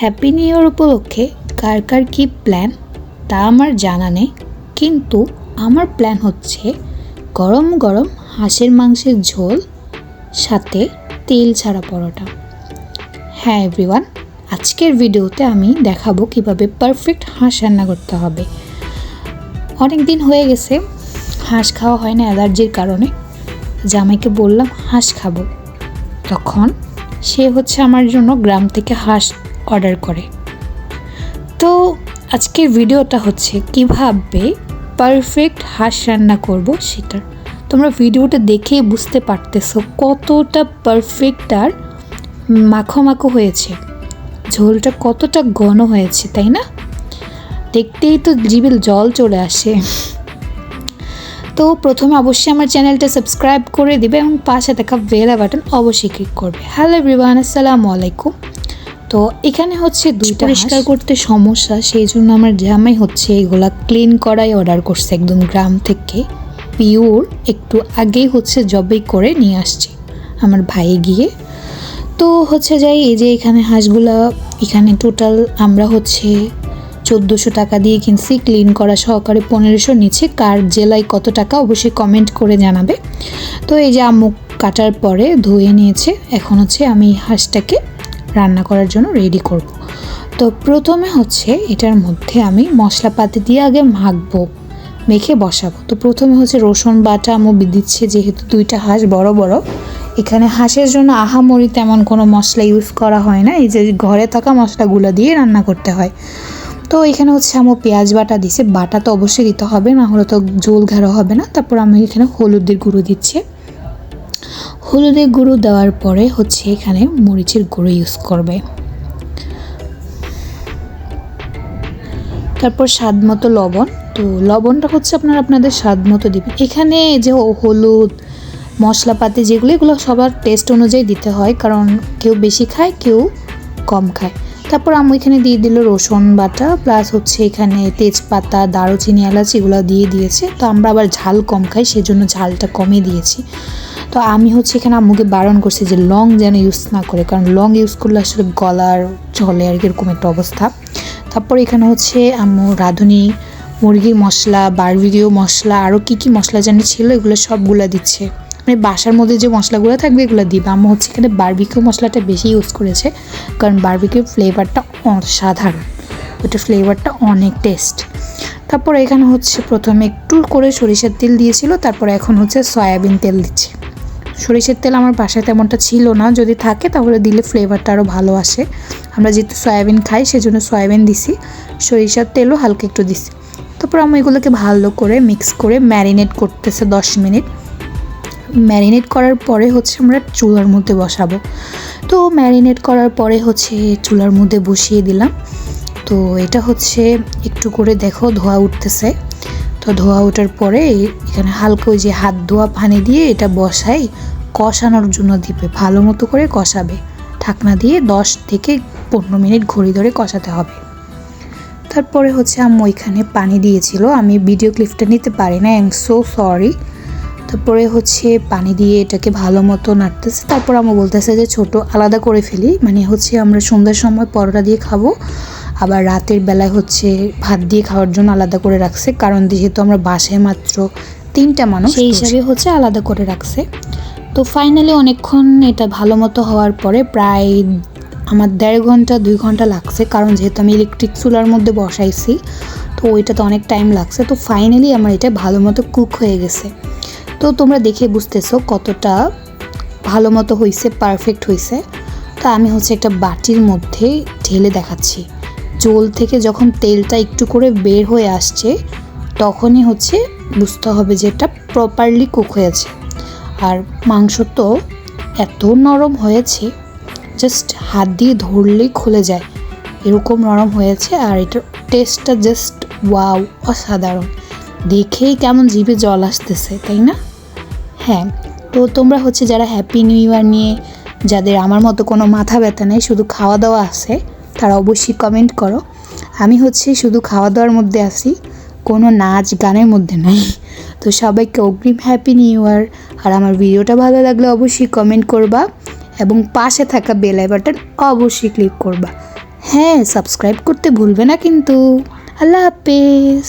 Happy new year উপলক্ষে কার কার কী plan তা আমার জানা নেই। কিন্তু আমার প্ল্যান হচ্ছে গরম গরম হাঁসের মাংসের ঝোল, সাথে তেল ছাড়া পরোটা। হ্যাঁ এভরিওয়ান আজকের ভিডিওতে আমি দেখাবো কীভাবে পারফেক্ট হাঁস রান্না করতে হবে। অনেক দিন হয়ে গেছে, হাঁস খাওয়া হয় না অ্যালার্জির কারণে। জামাইকে বললাম, হাঁস খাব। তখন সে হচ্ছে আমার জন্য গ্রাম থেকে হাঁস অর্ডার করে। তো আজকের ভিডিওটা হচ্ছে কীভাবে পারফেক্ট হাঁস রান্না করব সেটা। তোমরা ভিডিওটা দেখেই বুঝতে পারতেছো কতটা পারফেক্ট আর মাখো মাখো হয়েছে। ঝোলটা কতটা ঘন হয়েছে, তাই না? দেখতেই তো জিবেল জল চলে আসে। তো প্রথমে অবশ্যই আমার চ্যানেলটা সাবস্ক্রাইব করে দিবে এবং পাশে থাকা বেলা বাটন অবশ্যই ক্লিক করবে। হ্যালো এভরিওয়ান, আসসালামু আলাইকুম। তো এখানে হচ্ছে দুইটা পরিষ্কার করতে সমস্যা সেই জন্য আমার জামাই হচ্ছে এগুলা ক্লিন করাই অর্ডার করছে একদম গ্রাম থেকে। পিওর একটু আগেই হচ্ছে জবেই করে নিয়ে আসছে আমার ভাই গিয়ে। তো হচ্ছে যাই এই যে এখানে হাঁসগুলা এখানে টোটাল আমরা হচ্ছে চোদ্দোশো টাকা দিয়ে কিনছি ক্লিন করা সহকারে পনেরোশো নিচে। কার জেলায় কত টাকা অবশ্যই কমেন্ট করে জানাবে। তো এই যে আম্মু কাটার পরে ধুয়ে নিয়েছে এখন হচ্ছে আমি হাঁসটাকে রান্না করার জন্য রেডি করব। তো প্রথমে হচ্ছে এটার মধ্যে আমি মশলাপাতি দিয়ে আগে মাখবো, মেখে বসাবো। তো প্রথমে হচ্ছে রসুন বাটা আম্মু দিচ্ছে যেহেতু দুইটা হাঁস বড় বড়। এখানে হাঁসের জন্য আহামরি তেমন কোনো মশলা ইউজ করা হয় না, এই যে ঘরে থাকা মশলাগুলো দিয়ে রান্না করতে হয়। তো এখানে হচ্ছে আমার পেঁয়াজ বাটা দিছে বাটা তো অবশ্যই দিতে হবে, না হলে তো জোল ঘেরা হবে না। তারপর আমি এখানে হলুদের গুঁড়ো দিচ্ছি। হলুদের গুঁড়ো দেওয়ার পরে হচ্ছে এখানে মরিচের গুঁড়ো ইউজ করবে। তারপর স্বাদ মতো লবণ। তো লবণটা হচ্ছে আপনারা আপনাদের স্বাদ মতো দিবেন এখানে যে হলুদ, মশলাপাতি যেগুলো, এগুলো সবার টেস্ট অনুযায়ী দিতে হয়, কারণ কেউ বেশি খায়, কেউ কম খায়। তারপর আমি এখানে দিয়ে দিল রসুন বাটা প্লাস হচ্ছে এখানে তেজপাতা, দারুচিনি, এলাচ এগুলো দিয়ে দিয়েছে। তো আমরা আবার ঝাল কম খাই, সেজন্য ঝালটা কমই দিয়েছি। তো আমি হচ্ছে এখানে আম্মুকে বারণ করছি যে লং যেন ইউজ না করে, কারণ লং ইউজ করলে আসলে গলার চলে আর কি এরকম একটা অবস্থা। তারপর এখানে হচ্ছে আম্মু রাঁধুনি, মুরগির মশলা, বারবিকিউ মশলা আরও কী কী মশলা জানি ছিল এগুলো সবগুলো দিচ্ছে। মানে বাসার মধ্যে যে মশলাগুলো থাকবে এগুলো দিবে। আম্মু হচ্ছে এখানে বারবিকিউ মশলাটা বেশি ইউজ করেছে, কারণ বারবিকিউ ফ্লেভারটা অসাধারণ। ওটা ফ্লেভারটা অনেক টেস্ট তারপর এখানে হচ্ছে প্রথমে একটু করে সরিষার তেল দিয়েছিল, তারপর এখন হচ্ছে সয়াবিন তেল দিচ্ছে। সরিষার তেল আমার বাসায় তেমনটা ছিল না। যদি থাকে তাহলে দিলে ফ্লেভারটা আরও ভালো আসে। আমরা যেহেতু সয়াবিন খাই, সেজন্য সয়াবিন দিছি। সরিষার তেলও হালকা একটু দিছি। তারপর আমি এগুলোকে ভালো করে মিক্স করে ম্যারিনেট করতেছে দশ মিনিট। ম্যারিনেট করার পরে হচ্ছে আমরা চুলার মধ্যে বসাবো। তো ম্যারিনেট করার পরে হচ্ছে চুলার মধ্যে বসিয়ে দিলাম। তো এটা হচ্ছে একটু করে দেখো ধোয়া উঠতেছে। তো ধোয়া ওঠার পরে এখানে হালকা ওই যে হাত ধোয়া পানি দিয়ে এটা বসাই, কষানোর জন্য দিবে। ভালো মতো করে কষাবে। ঢাকনা দিয়ে দশ থেকে পনেরো মিনিট ঘড়ি ধরে কষাতে হবে। তারপরে হচ্ছে আম্মু ওইখানে পানি দিয়েছিল। আমি ভিডিও ক্লিপটা নিতে পারি না এম সো সরি তারপরে হচ্ছে পানি দিয়ে এটাকে ভালো মতো নাড়তেছে। তারপর আমার বলতেছে যে, ছোট, আলাদা করে ফেলি। মানে হচ্ছে আমরা সন্ধ্যার সময় পরোটা দিয়ে খাব। আবার রাতের বেলায় হচ্ছে ভাত দিয়ে খাওয়ার জন্য আলাদা করে রাখছে। কারণ যেহেতু আমরা বাসায় মাত্র তিনটা মানুষ সেই হিসাবে হচ্ছে আলাদা করে রাখছে। তো ফাইনালি অনেকক্ষণ এটা ভালো মতো হওয়ার পরে প্রায় আমার দেড় ঘণ্টা দুই ঘণ্টা লাগছে। কারণ যেহেতু আমি ইলেকট্রিক চুলার মধ্যে বসাইছি তো ওইটাতে অনেক টাইম লাগছে। তো ফাইনালি আমার এটা ভালো মতো কুক হয়ে গেছে। তো তোমরা দেখে বুঝতেছো কতটা ভালো মতো হয়েছে পারফেক্ট হয়েছে তো আমি হচ্ছে একটা বাটির মধ্যে ঢেলে দেখাচ্ছি। জোল থেকে যখন তেলটা একটু করে বের হয়ে আসছে, তখনই হচ্ছে বুঝতে হবে যে এটা প্রপারলি কুক হয়েছে। আর মাংস তো এত নরম হয়েছে জাস্ট হাত দিয়ে ধরলেই খুলে যায়। এরকম নরম হয়েছে আর এটার টেস্টটা জাস্ট ওয়াও অসাধারণ। দেখেই কেমন জিভে জল আসতেছে, তাই না? হ্যাঁ তো তোমরা হচ্ছে যারা হ্যাপি নিউ ইয়ার নিয়ে, যাদের আমার মতো কোনো মাথা ব্যথা নেই, শুধু খাওয়া দাওয়া আছে তারা অবশ্যই কমেন্ট করো। আমি হচ্ছে শুধু খাওয়া দাওয়ার মধ্যে আছি, কোনো নাচ গানের মধ্যে নাই। তো সবাইকে অগ্রিম হ্যাপি নিউ ইয়ার আর আমার ভিডিওটা ভালো লাগলে অবশ্যই কমেন্ট করবা এবং পাশে থাকা বেল বাটন অবশ্যই ক্লিক করবা। হ্যাঁ সাবস্ক্রাইব করতে ভুলবে না কিন্তু। আল্লাহ হাফেজ।